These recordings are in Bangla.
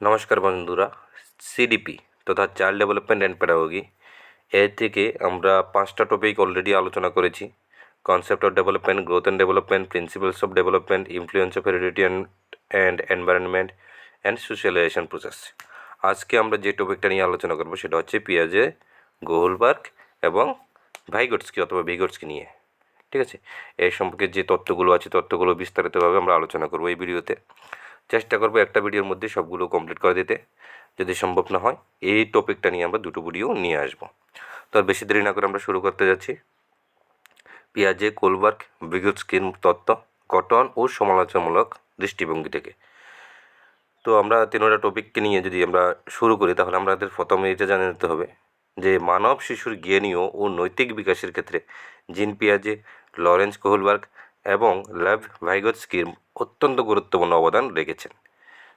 নমস্কার বন্ধুরা সিডিপি তথা চাইল্ড ডেভেলপমেন্ট অ্যান্ড প্যাডাগোগি এর থেকে আমরা পাঁচটা টপিক অলরেডি আলোচনা করেছি। Concept of development growth and development principles of development influence of heredity and environment and socialization process আজকে আমরা যে টপিকটা নিয়ে আলোচনা করব সেটা হচ্ছে পিয়াজে গোহলবার্গ এবং ভাইগটসকি অথবা ভিগটসকি নিয়ে। ঠিক আছে? এই সম্পর্কে যে তথ্যগুলো আছে, তথ্যগুলো বিস্তারিতভাবে আমরা আলোচনা করব এই ভিডিওতে। চেষ্টা করব একটা ভিডিওর মধ্যে সবগুলো কমপ্লিট করে দিতে, যদি সম্ভব না হয়। এই টপিকটা নিয়ে আমরা দুটো ভিডিও নিয়ে আসব। তো বেশি দেরি না করে আমরা শুরু করতে যাচ্ছি। পিয়াজে, কোলবার্গ ভিগটস্কির তত্ত্ব, গঠন ও সমালোচনামূলক দৃষ্টিভঙ্গি থেকে। তো আমরা তিনোটা টপিককে নিয়ে যদি আমরা শুরু করি, তাহলে আমাদের প্রথমে এটা জানিয়ে নিতে হবে যে, মানব শিশুর জ্ঞানীয় ও নৈতিক বিকাশের ক্ষেত্রে জিন পিয়াজে লরেন্স কোহলবার্গ এবং ল্যাভ ভাইগৎস্কির অত্যন্ত গুরুত্বপূর্ণ অবদান রেখেছেন।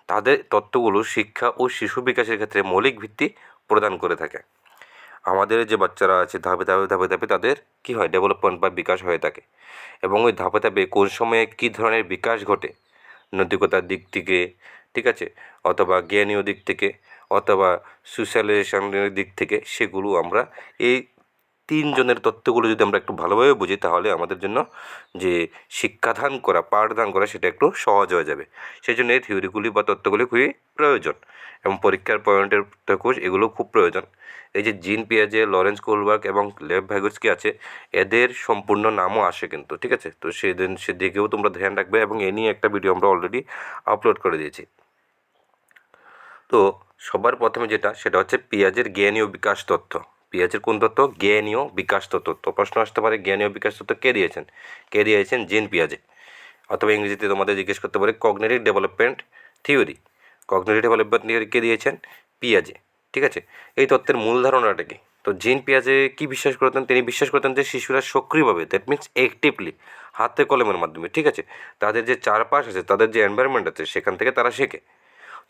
তাদের তত্ত্বগুলো শিক্ষা ও শিশু বিকাশের ক্ষেত্রে মৌলিক ভিত্তি প্রদান করে থাকে। আমাদের যে বাচ্চারা আছে, ধাপে ধাপে ধাপে ধাপে তাদের কী হয় ডেভেলপমেন্ট বা বিকাশ হয়ে থাকে। এবং ওই ধাপে ধাপে কোন সময়ে কী ধরনের বিকাশ ঘটে, নৈতিকতার দিক থেকে, ঠিক আছে, অথবা জ্ঞানীয় দিক থেকে, অথবা সোশ্যালাইজেশনের দিক থেকে, সেগুলো আমরা এই তিনজনের তত্ত্বগুলো যদি আমরা একটু ভালোভাবে বুঝি, তাহলে আমাদের জন্য যে শিক্ষাদান করা, পাঠদান করা, সেটা একটু সহজ হয়ে যাবে। সেই জন্য এই থিওরিগুলি বা তত্ত্বগুলি খুবই প্রয়োজন এবং পরীক্ষার পয়েন্টের থেকেও এগুলো খুব প্রয়োজন। এই যে জিন পিয়াজে, লরেন্স কোলবার্গ এবং লেভ ভ্যাগোসকি আছে, এদের সম্পূর্ণ নামও আসে কিন্তু, ঠিক আছে? তো সেদিন, সেদিকেও তোমরা ধ্যান রাখবে এবং এ নিয়ে একটা ভিডিও আমরা অলরেডি আপলোড করে দিয়েছি। তো সবার প্রথমে যেটা, সেটা হচ্ছে পেঁয়াজের জ্ঞানীয় বিকাশ তথ্য। পেঁয়াজের কোন তত্ত্ব? জ্ঞানীয় বিকাশ তত্ত্ব। প্রশ্ন আসতে পারে, জ্ঞানীয় বিকাশ তত্ত্ব কে দিয়েছেন? কে দিয়েছেন? জিন পিয়াজে। অথবা ইংরেজিতে তোমাদের জিজ্ঞেস করতে পারে cognitive development theory cognitive development theory কে দিয়েছেন? পিয়াজে। ঠিক আছে? এই তত্ত্বের মূল ধারণাটা কি? তো জিন পিয়াজে কি বিশ্বাস করতেন? তিনি বিশ্বাস করতেন যে শিশুরা সক্রিয়ভাবে দ্যাট মিনস অ্যাক্টিভলি হাতে কলমের মাধ্যমে, ঠিক আছে? তাদের যে চারপাশ আছে, তাদের যে এনভায়রনমেন্ট আছে, সেখান থেকে তারা শেখে।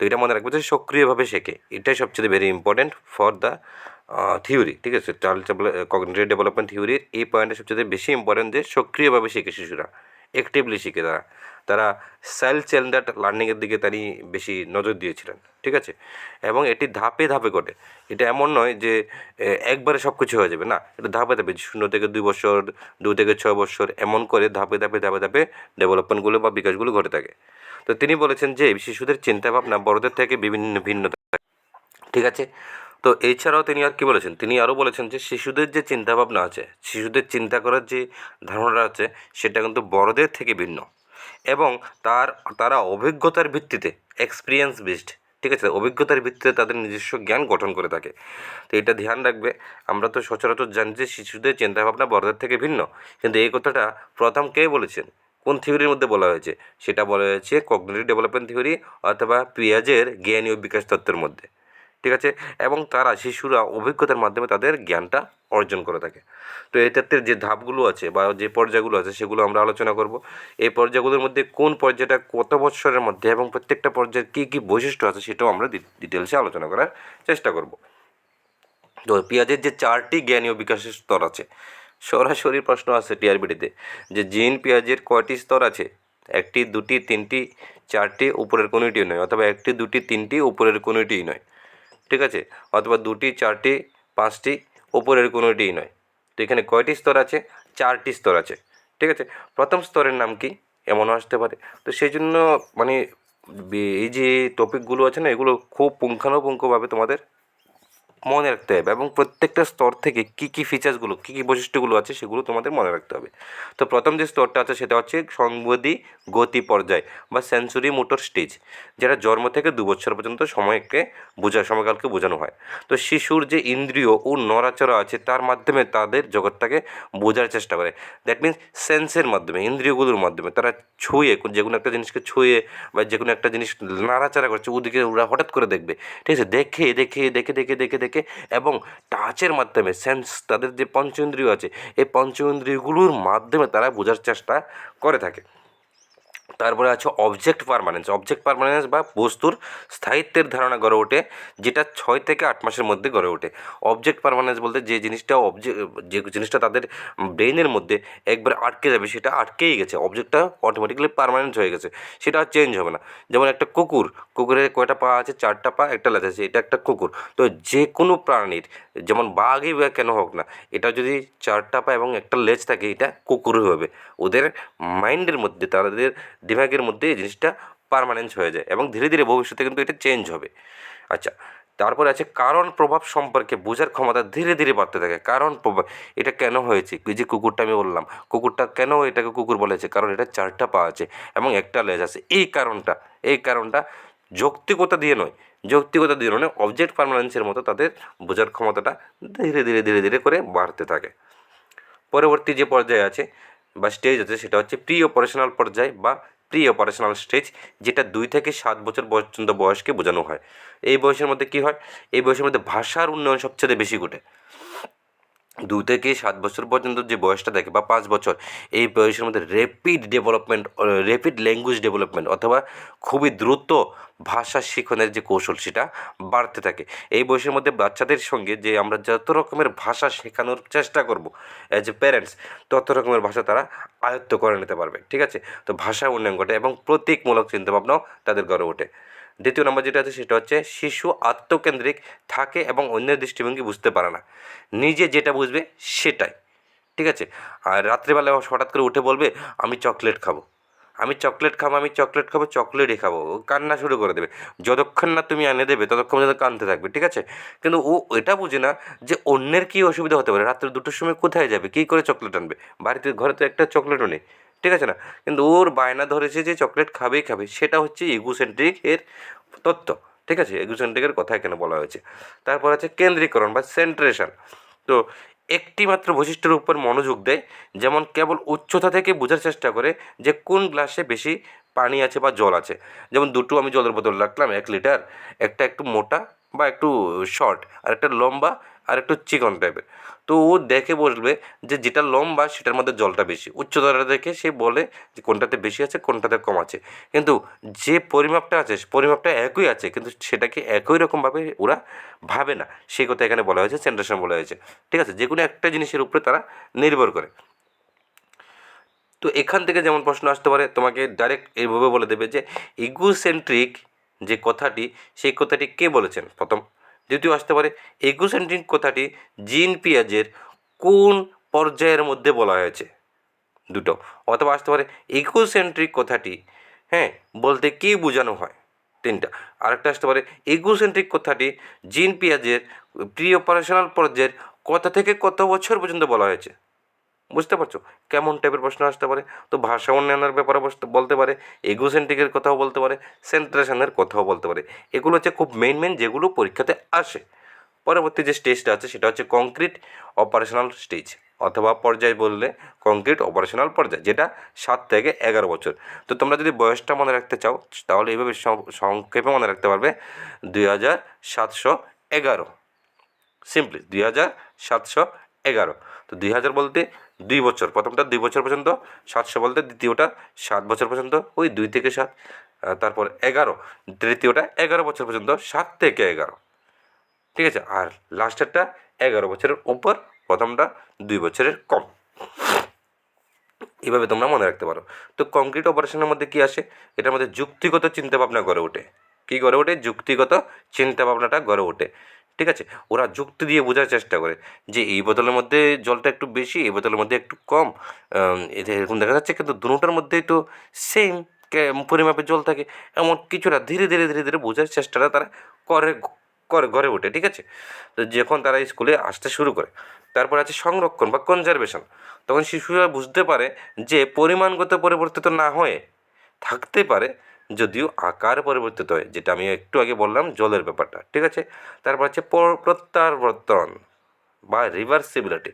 তো এটা মনে রাখবে যে সক্রিয়ভাবে শেখে। এটাই সবচেয়ে very important for the theory ঠিক আছে? চাইল্ড কগনিটিভ ডেভেলপমেন্ট থিওরির এই পয়েন্টটা সবচেয়ে বেশি ইম্পর্টেন্ট যে সক্রিয়ভাবে শেখে শিশুরা অ্যাক্টিভলি শিখে তারা। তারা সেলফ চেন্ডার্ড লার্নিংয়ের দিকে তিনি বেশি নজর দিয়েছিলেন, ঠিক আছে? এবং এটি ধাপে ধাপে ঘটে। এটা এমন নয় যে একবারে সব কিছু হয়ে যাবে, না। এটা ধাপে ধাপে শূন্য থেকে দুই বছর, দু থেকে ছয় বছর এমন করে ধাপে ধাপে ধাপে ধাপে ডেভেলপমেন্টগুলো বা বিকাশগুলো ঘটে থাকে। তো তিনি বলেছেন যে, শিশুদের চিন্তাভাবনা বড়দের থেকে বিভিন্ন ভিন্নতা ঠিক আছে? তো এছাড়াও তিনি আর কি বলেছেন? তিনি আরও বলেছেন যে, শিশুদের যে চিন্তাভাবনা আছে, শিশুদের চিন্তা করার যে ধারণাটা আছে, সেটা কিন্তু বড়দের থেকে ভিন্ন। এবং তার, তারা অভিজ্ঞতার ভিত্তিতে এক্সপিরিয়েন্স বেসড ঠিক আছে? অভিজ্ঞতার ভিত্তিতে তাদের নিজস্ব জ্ঞান গঠন করে থাকে। তো এটা ধ্যান রাখবে। আমরা তো সচরাচর জানি যে, শিশুদের চিন্তাভাবনা বড়দের থেকে ভিন্ন। কিন্তু এই কথাটা প্রথম কে বলেছেন? থিওরির মধ্যে বলা হয়েছে? সেটা বলা হয়েছে কগনিটিভ ডেভেলপমেন্ট থিওরি অথবা পিয়াজের জ্ঞানীয় বিকাশ তত্ত্বের মধ্যে। ঠিক আছে? এবং তারা শিশুরা অভিজ্ঞতার মাধ্যমে তাদের জ্ঞানটা অর্জন করে থাকে। তো এই তত্ত্বের যে ধাপগুলো আছে বা যে পর্যায়গুলো আছে সেগুলো আমরা আলোচনা করব। এই পর্যায়গুলোর মধ্যে কোন পর্যায়টা কত বৎসরের মধ্যে এবং প্রত্যেকটা পর্যায়ের কী কী বৈশিষ্ট্য আছে সেটাও আমরা ডিটেলসে আলোচনা করার চেষ্টা করব। তো পেঁয়াজের যে চারটি জ্ঞানীয় বিকাশের স্তর আছে সরাসরি প্রশ্ন আছে টিআরবিটিতে যে জিন পেঁয়াজের কয়টি স্তর আছে? একটি, দুটি, তিনটি, চারটি, উপরের কোনোটিই নয়, অথবা একটি, দুটি, তিনটি, উপরের কোনোটিই নয়। ঠিক আছে? অথবা দুটি, চারটি, পাঁচটি, উপরের কোনোটিই নয়। তো এখানে কয়টি স্তর আছে? চারটি স্তর আছে। ঠিক আছে? প্রথম স্তরের নাম কি? এমনও আসতে পারে। তো সেই জন্য মানে এই যে টপিকগুলো আছে না, এগুলো খুব পুঙ্খানুপুঙ্খভাবে তোমাদের মনে রাখতে হবে এবং প্রত্যেকটা স্তর থেকে কী কী ফিচার্সগুলো কী কী বৈশিষ্ট্যগুলো আছে সেগুলো তোমাদের মনে রাখতে হবে। তো প্রথম যে স্তরটা আছে সেটা হচ্ছে সংবেদী গতি পর্যায় বা সেন্সুরি মোটর স্টেজ যেটা জন্ম থেকে দু বছর পর্যন্ত সময়কে বোঝা, সময়কালকে বোঝানো হয়। তো শিশুর যে ইন্দ্রিয় ও নড়াচড়া আছে তার মাধ্যমে তাদের জগৎটাকে বোঝার চেষ্টা করে। দ্যাট মিন্স সেন্সের মাধ্যমে, ইন্দ্রিয়গুলোর মাধ্যমে তারা ছুঁয়ে, যে কোনো একটা জিনিসকে ছুঁয়ে বা যে কোনো একটা জিনিস নাড়াচাড়া করছে, ওদিকে ওরা হঠাৎ করে দেখবে। ঠিক আছে? দেখে দেখে দেখে দেখে দেখে দেখে এবং টাচের মাধ্যমে সেন্স তাদের যে পঞ্চেন্দ্রিয় আছে, এই পঞ্চেন্দ্রিয়গুলোর মাধ্যমে তারা বোঝার চেষ্টা করে থাকে। তারপরে আছে অবজেক্ট পারমানেন্স অবজেক্ট পারমানেন্স বা বস্তুর স্থায়িত্বের ধারণা গড়ে ওঠে, যেটা ছয় থেকে আট মাসের মধ্যে গড়ে ওঠে। অবজেক্ট পারমানেন্স বলতে যে জিনিসটা অবজেক্ট যে জিনিসটা তাদের ব্রেনের মধ্যে একবার আটকে যাবে, সেটা আটকেই গেছে। অবজেক্টটা অটোমেটিক্যালি পারমানেন্ট হয়ে গেছে। সেটা আর চেঞ্জ হবে না। যেমন একটা কুকুর কুকুরের কয়টা পা আছে? চারটা পা, একটা লেজ আছে, এটা একটা কুকুর। তো যে কোনো প্রাণীর, যেমন বাঘই বা কেন হোক না, এটা যদি চারটা পা এবং একটা লেজ থাকে, এটা কুকুরই হবে। ওদের মাইন্ডের মধ্যে, তাদের দিমাগের মধ্যে এই জিনিসটা পারমানেন্স হয়ে যায় এবং ধীরে ধীরে ভবিষ্যতে কিন্তু এটা চেঞ্জ হবে। আচ্ছা তারপরে আছে কারণ প্রভাব সম্পর্কে বোঝার ক্ষমতা ধীরে ধীরে বাড়তে থাকে। কারণ প্রভাব, এটা কেন হয়েছে? যে কুকুরটা আমি বললাম, কুকুরটা কেন এটাকে কুকুর বলেছে? কারণ এটা চারটা পা আছে এবং একটা লেজ আছে। এই কারণটা এই কারণটা যৌক্তিকতা দিয়ে নয়। যৌক্তিকতা দিয়ে নয় অবজেক্ট পারমানেন্সের মতো তাদের বোঝার ক্ষমতাটা ধীরে ধীরে ধীরে ধীরে করে বাড়তে থাকে। পরবর্তী যে পর্যায়ে আছে বা স্টেজ আছে সেটা হচ্ছে প্রি অপারেশনাল পর্যায় বা প্রি অপারেশনাল স্টেজ যেটা দুই থেকে সাত বছর পর্যন্ত বয়সকে বোঝানো হয়। এই বয়সের মধ্যে কী হয়? এই বয়সের মধ্যে ভাষার উন্নয়ন সবচেয়ে বেশি ঘটে। দু থেকে সাত বছর পর্যন্ত যে বয়সটা থাকে বা পাঁচ বছর, এই বয়সের মধ্যে rapid development rapid language development অথবা খুবই দ্রুত ভাষা শিখনের যে কৌশল সেটা বাড়তে থাকে। এই বয়সের মধ্যে বাচ্চাদের সঙ্গে যে আমরা যত রকমের ভাষা শেখানোর চেষ্টা করব অ্যাজ এ প্যারেন্টস তত রকমের ভাষা তারা আয়ত্ত করে নিতে পারবে। ঠিক আছে? তো ভাষা উন্নয়ন ঘটে এবং প্রতীকমূলক চিন্তাভাবনাও তাদের গড়ে ওঠে। দ্বিতীয় নম্বর যেটা আছে সেটা হচ্ছে, শিশু আত্মকেন্দ্রিক থাকে এবং অন্যের দৃষ্টিভঙ্গি বুঝতে পারে না। নিজে যেটা বুঝবে সেটাই, ঠিক আছে? আর রাত্রিবেলা হঠাৎ করে উঠে বলবে, আমি চকলেট খাব। আমি চকলেট খাব, আমি চকলেট খাব, চকলেটই খাব। ও কান্না শুরু করে দেবে। যতক্ষণ না তুমি এনে দেবে, ততক্ষণ পর্যন্ত কাঁদতে থাকবে, ঠিক আছে? কিন্তু ও এটা বুঝে না যে অন্যের কী অসুবিধা হতে পারে। রাত্রে দুটোর সময় কোথায় যাবে? কী করে চকলেট আনবে? বাড়িতে, ঘরে তো একটা চকলেটও নেই। ঠিক আছে না? কিন্তু ওর বায়না ধরেছে যে চকলেট খাবেই খাবে। সেটা হচ্ছে ইগোসেন্ট্রিক এর তত্ত্ব। ঠিক আছে? ইগোসেন্ট্রিকের কথা এখানে বলা হয়েছে। তারপর আছে কেন্দ্রীকরণ বা সেন্ট্রেশন তো একটি মাত্র বৈশিষ্ট্যের উপর মনোযোগ দেয়, যেমন কেবল উচ্চতা থেকে বোঝার চেষ্টা করে যে কোন গ্লাসে বেশি পানি আছে বা জল আছে। যেমন দুটো আমি জলের বোতল রাখলাম, এক লিটার, একটা একটু মোটা বা একটু শর্ট আর একটা লম্বা, আর একটু চিকন টাইপের তো ও দেখে বলবে যে যেটা লম্বা সেটার মধ্যে জলটা বেশি। উচ্চতাটা দেখে সে বলে যে কোনটাতে বেশি আছে, কোনটাতে কম আছে। কিন্তু যে পরিমাপটা আছে পরিমাপটা একই আছে, কিন্তু সেটাকে একই রকমভাবে ওরা ভাবে না। সেই কথা এখানে বলা হয়েছে সেন্ট্রেশন বলা হয়েছে। ঠিক আছে? যে কোনো একটা জিনিসের উপরে তারা নির্ভর করে। তো এখান থেকে যেমন প্রশ্ন আসতে পারে, তোমাকে ডাইরেক্ট এইভাবে বলে দেবে যে ইগোসেন্ট্রিক যে কথাটি, সেই কথাটি কে বলেছেন? প্রথম দ্বিতীয় আসতে পারে। এগোসেন্ট্রিক কথাটি জিন পিয়াজের কোন পর্যায়ের মধ্যে বলা হয়েছে? দুটো। অথবা আসতে পারে ইকোসেন্ট্রিক কথাটি হ্যাঁ বলতে কী বোঝানো হয়? তিনটা। আরেকটা আসতে পারে ইগোসেন্ট্রিক কথাটি জিন পিয়াজের প্রি অপারেশনাল পর্যায়ের কথা থেকে কত বছর পর্যন্ত বলা হয়েছে? বুঝতে পারছ? কেমন টাইপের প্রশ্ন আসতে পারে? তো ভাষা উন্নয়নের ব্যাপারে বলতে পারে এগোসেন্ট্রিকের কথাও বলতে পারে সেন্ট্রেশনের কথাও বলতে পারে। এগুলো হচ্ছে খুব মেইন মেইন যেগুলো পরীক্ষাতে আসে। পরবর্তী যে স্টেজটা আছে, সেটা হচ্ছে কংক্রিট অপারেশনাল স্টেজ অথবা পর্যায় বললে কংক্রিট অপারেশনাল পর্যায়, যেটা সাত থেকে এগারো বছর। তো তোমরা যদি বয়সটা মনে রাখতে চাও, তাহলে এইভাবে সংক্ষেপে মনে রাখতে পারবে, দুই হাজার সাতশো এগারো। সিম্পলি দুই হাজার সাতশো এগারো। তো দুই হাজার বলতে দুই বছর, প্রথমটা দুই বছর পর্যন্ত সাতশো বলতে দ্বিতীয়টা সাত বছর পর্যন্ত, ওই দুই থেকে সাত। তারপর এগারো, তৃতীয়টা এগারো বছর পর্যন্ত, সাত থেকে এগারো। ঠিক আছে? আর লাস্টেরটা এগারো বছরের উপর, প্রথমটা দুই বছরের কম। এভাবে তোমরা মনে রাখতে পারো। তো কংক্রিট অপারেশনের মধ্যে কি আসে? এটার মধ্যে যুক্তিগত চিন্তাভাবনা গড়ে ওঠে। কী গড়ে ওঠে? যুক্তিগত চিন্তাভাবনাটা গড়ে ওঠে। ঠিক আছে? ওরা যুক্তি দিয়ে বোঝার চেষ্টা করে যে এই বোতলের মধ্যে জলটা একটু বেশি, এই বোতলের মধ্যে একটু কম। এটা এরকম দেখা যাচ্ছে কিন্তু দুটোটার মধ্যেই তো সেম পরিমাপে জল থাকে। এমন কিছুটা ধীরে ধীরে ধীরে ধীরে বোঝার চেষ্টাটা তারা করে করে, গড়ে ওঠে, ঠিক আছে? তো যখন তারা স্কুলে আসতে শুরু করে, তারপর আছে সংরক্ষণ বা কনজারভেশন তখন শিশুরা বুঝতে পারে যে পরিমাণগত পরিবর্তিত না হয়ে থাকতে পারে যদিও আকার পরিবর্তিত হয়, যেটা আমি একটু আগে বললাম, জলের ব্যাপারটা, ঠিক আছে? তারপর হচ্ছে পর- প্রত্যাবর্তন বা রিভার্সিবিলিটি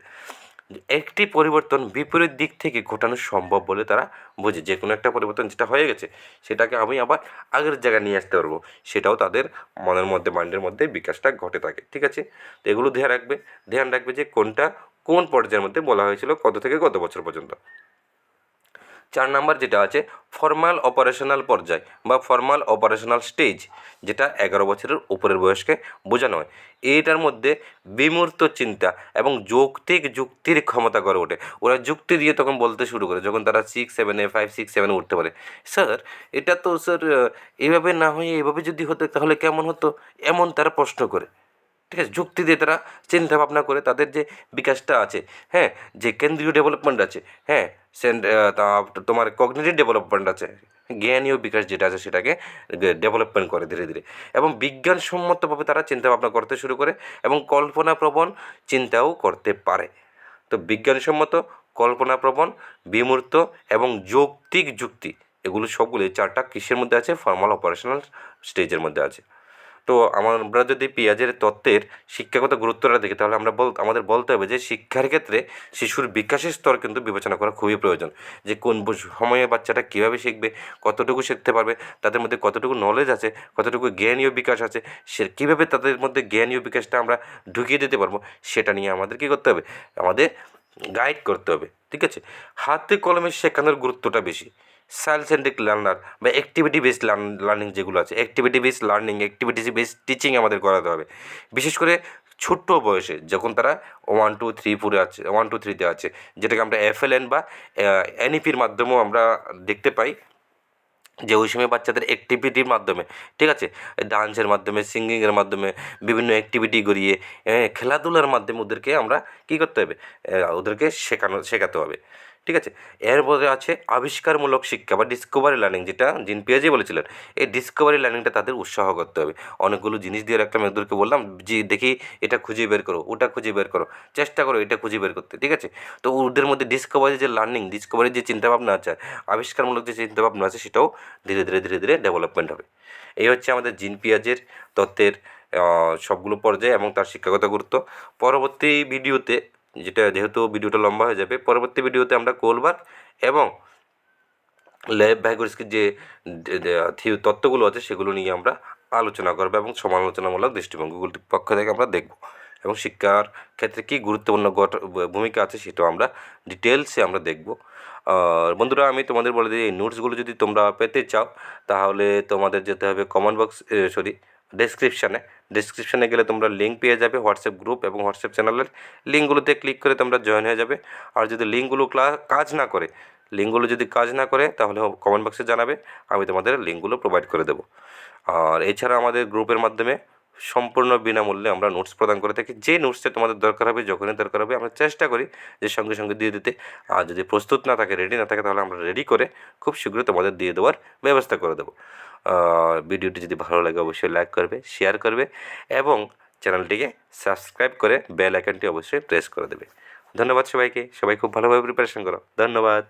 একটি পরিবর্তন বিপরীত দিক থেকে ঘটানো সম্ভব বলে তারা বোঝে। যে কোনো একটা পরিবর্তন যেটা হয়ে গেছে, সেটাকে আমি আবার আগের জায়গায় নিয়ে আসতে পারব। সেটাও তাদের মনের মধ্যে, মাইন্ডের মধ্যে বিকাশটা ঘটে থাকে, ঠিক আছে? তো এগুলো ধ্যান রাখবে। ধ্যান রাখবে যে কোনটা কোন পর্যায়ের মধ্যে বলা হয়েছিল, কত থেকে কত বছর পর্যন্ত? চার নাম্বার যেটা আছে ফর্মাল অপারেশনাল পর্যায় বা ফর্মাল অপারেশনাল স্টেজ যেটা এগারো বছরের উপরের বয়সকে বোঝানো হয়। এইটার মধ্যে বিমূর্ত চিন্তা এবং যৌক্তিক যুক্তির ক্ষমতা গড়ে ওঠে। ওরা যুক্তি দিয়ে তখন বলতে শুরু করে, যখন তারা সিক্স সেভেনে ফাইভ সিক্স সেভেনে উঠতে পারে। স্যার এটা তো স্যার এভাবে না হয়ে এভাবে যদি হতো, তাহলে কেমন হতো? এমন তারা প্রশ্ন করে। ঠিক আছে? যুক্তি দিয়ে তারা চিন্তা ভাবনা করে তাদের যে বিকাশটা আছে হ্যাঁ? যে কেন্দ্রীয় ডেভেলপমেন্ট আছে হ্যাঁ? তোমার কগনিটিভ ডেভেলপমেন্ট আছে, জ্ঞানীয় বিকাশ যেটা আছে সেটাকে ডেভেলপমেন্ট করে ধীরে ধীরে। এবং বিজ্ঞানসম্মতভাবে তারা চিন্তা ভাবনা করতে শুরু করে এবং কল্পনাপ্রবণ চিন্তাও করতে পারে। তো বিজ্ঞানসম্মত, কল্পনাপ্রবণ, বিমূর্ত এবং যৌক্তিক যুক্তি, এগুলো সবগুলো চারটা কিসের মধ্যে আছে? ফর্মাল অপারেশনাল স্টেজের মধ্যে আছে। তো আমরা যদি পেঁয়াজের তত্ত্বের শিক্ষাগত গুরুত্বটা দেখি, তাহলে আমরা বল, আমাদের বলতে হবে যে শিক্ষার ক্ষেত্রে শিশুর বিকাশের স্তর কিন্তু বিবেচনা করা খুবই প্রয়োজন। যে কোন সময়ে বাচ্চাটা কীভাবে শিখবে, কতটুকু শিখতে পারবে, তাদের মধ্যে কতটুকু নলেজ আছে, কতটুকু জ্ঞানীয় বিকাশ আছে, সে, কীভাবে তাদের মধ্যে জ্ঞানীয় বিকাশটা আমরা ঢুকিয়ে দিতে পারব, সেটা নিয়ে আমাদের কী করতে হবে? আমাদের গাইড করতে হবে, ঠিক আছে? হাতে কলমে শেখানোর গুরুত্বটা বেশি। সাইল সেন্ট্রিক লার্নার বা অ্যাক্টিভিটি বেসড লার্নিং যেগুলো আছে activity based learning activity based teaching আমাদের করাতে হবে। বিশেষ করে ছোট্ট বয়সে যখন তারা ওয়ান টু থ্রি ফোরে আছে ওয়ান টু থ্রিতে আছে, যেটাকে আমরা এফএলএন বা এনইপির মাধ্যমেও আমরা দেখতে পাই যে ওই সময় বাচ্চাদের অ্যাক্টিভিটির মাধ্যমে, ঠিক আছে? ডান্সের মাধ্যমে সিঙ্গিংয়ের মাধ্যমে, বিভিন্ন অ্যাক্টিভিটি করিয়ে খেলাধুলার মাধ্যমে ওদেরকে আমরা কী করতে হবে? ওদেরকে শেখানো, শেখাতে হবে। ঠিক আছে? এরপরে আছে আবিষ্কারমূলক শিক্ষা বা ডিসকভারি লার্নিং যেটা জিন পিয়াজি বলেছিলেন। এই ডিসকভারি লার্নিংটা তাদের উৎসাহ করতে হবে। অনেকগুলো জিনিস দিয়ে রাখলাম ওদেরকে বললাম, যে দেখি এটা খুঁজে বের করো, ওটা খুঁজে বের করো, চেষ্টা করো এটা খুঁজে বের করতে, ঠিক আছে? তো ওদের মধ্যে ডিসকভারি যে লার্নিং ডিসকভারির যে চিন্তাভাবনা আছে, আবিষ্কারমূলক যে চিন্তাভাবনা আছে, সেটাও ধীরে ধীরে ধীরে ধীরে ডেভেলপমেন্ট হবে। এই হচ্ছে আমাদের জিন পিয়াজের তত্ত্বের সবগুলো পর্যায়ে এবং তার শিক্ষাগত গুরুত্ব। পরবর্তী ভিডিওতে যেটা যেহেতু ভিডিওটা লম্বা হয়ে যাবে, পরবর্তী ভিডিওতে আমরা কোলবার্গ এবং ল্যাব ভাইগোরিস্কের যে তত্ত্বগুলো আছে সেগুলো নিয়ে আমরা আলোচনা করব এবং সমালোচনামূলক দৃষ্টিভঙ্গিগুলির পক্ষ থেকে আমরা দেখব এবং শিক্ষার ক্ষেত্রে কী গুরুত্বপূর্ণ ভূমিকা আছে সেটাও আমরা ডিটেলসে আমরা দেখব। বন্ধুরা, আমি তোমাদের বলে দিই, এই নোটসগুলো যদি তোমরা পেতে চাও, তাহলে তোমাদের যেতে হবে কমেন্ট বক্স সরি ডেসক্রিপশানে ডেসক্রিপশানে গেলে তোমরা লিঙ্ক পেয়ে যাবে হোয়াটসঅ্যাপ গ্রুপ এবং হোয়াটসঅ্যাপ চ্যানেলের লিঙ্কগুলোতে ক্লিক করে তোমরা জয়েন হয়ে যাবে। আর যদি লিঙ্কগুলো ক্লা- কাজ না করে লিঙ্কগুলো যদি কাজ না করে, তাহলে কমেন্ট বক্সে জানাবে, আমি তোমাদের লিঙ্কগুলো প্রোভাইড করে দেবো। আর এছাড়া আমাদের গ্রুপের মাধ্যমে সম্পূর্ণ বিনামূল্যে আমরা নোটস প্রদান করে থাকি। যে নোটসটা তোমাদের দরকার হবে, যখনই দরকার হবে, আমরা চেষ্টা করি যে সঙ্গে সঙ্গে দিয়ে দিতে। আর যদি প্রস্তুত না থাকে রেডি না থাকে, তাহলে আমরা রেডি করে খুব শীঘ্রই তোমাদের দিয়ে দেওয়ার ব্যবস্থা করে দেবো। ভিডিওটি যদি ভালো লাগে অবশ্যই লাইক করবে শেয়ার করবে এবং চ্যানেলটিকে সাবস্ক্রাইব করে বেল আইকনটি অবশ্যই প্রেস করে দেবে। ধন্যবাদ সবাইকে, সবাই খুব ভালোভাবে প্রিপারেশন করো। ধন্যবাদ।